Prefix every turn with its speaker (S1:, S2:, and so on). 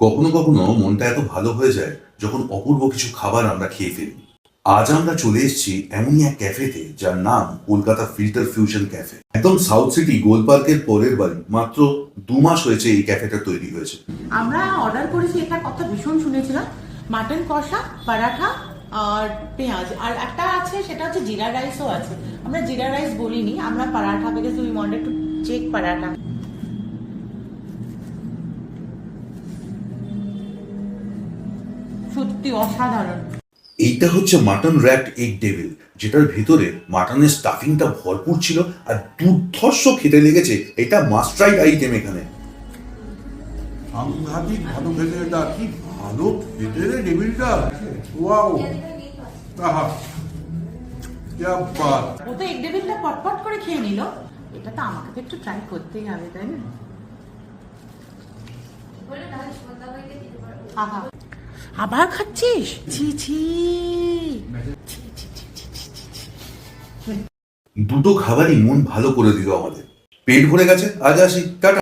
S1: কখনো কখনো মনটা এত ভালো হয়ে যায় যখন অপূর্ব কিছু খাবার আমরা খেয়ে ফেলি। আজ আমরা চলে এসেছি এমনই এক ক্যাফেতে যার নাম কলকাতা ফিল্টার ফিউশন ক্যাফে। একদম সাউথ সিটি গোল পার্কের পরের বাড়ি। মাত্র দু মাস হয়েছে এই ক্যাফেটা তৈরি হয়েছে।
S2: আমরা অর্ডার করেছি, এটা কথা ভীষণ শুনেছিলাম। মাটন কষা, পরাঠা আর পেঁয়াজ। আর একটা আছে, সেটা হচ্ছে জিরা রাইসও আছে। আমরা জিরা রাইস বলিনি, আমরা paratha because we wanted to check paratha. সত্যি অসাধারণ।
S1: এইটা হচ্ছে মাটন র্যাট এগ টেবিল যেটার ভেতরে মাটনের স্টাফিংটা ভরপুর ছিল আর দুর্ধর্ষ খেতে লেগেছে এটা মাস্ট্রাইড আইটেম এখানে।
S3: সাংঘাতিক ভালো খেতে এটা কি ভালো খেতে রে টেবিলটা? ওয়াও
S2: ও তো এগ ডেভিলটা পটপট করে খেয়ে নিল। এটা তো আমাকে তো একটু ট্রাই করতেই হবে তাই না? আহা। আবার খাচ্ছিস? ছি ছি।
S1: দুটো খাবারই মন ভালো করে দিল আমাদের। পেট ভরে গেছে আজ আসি টাটা।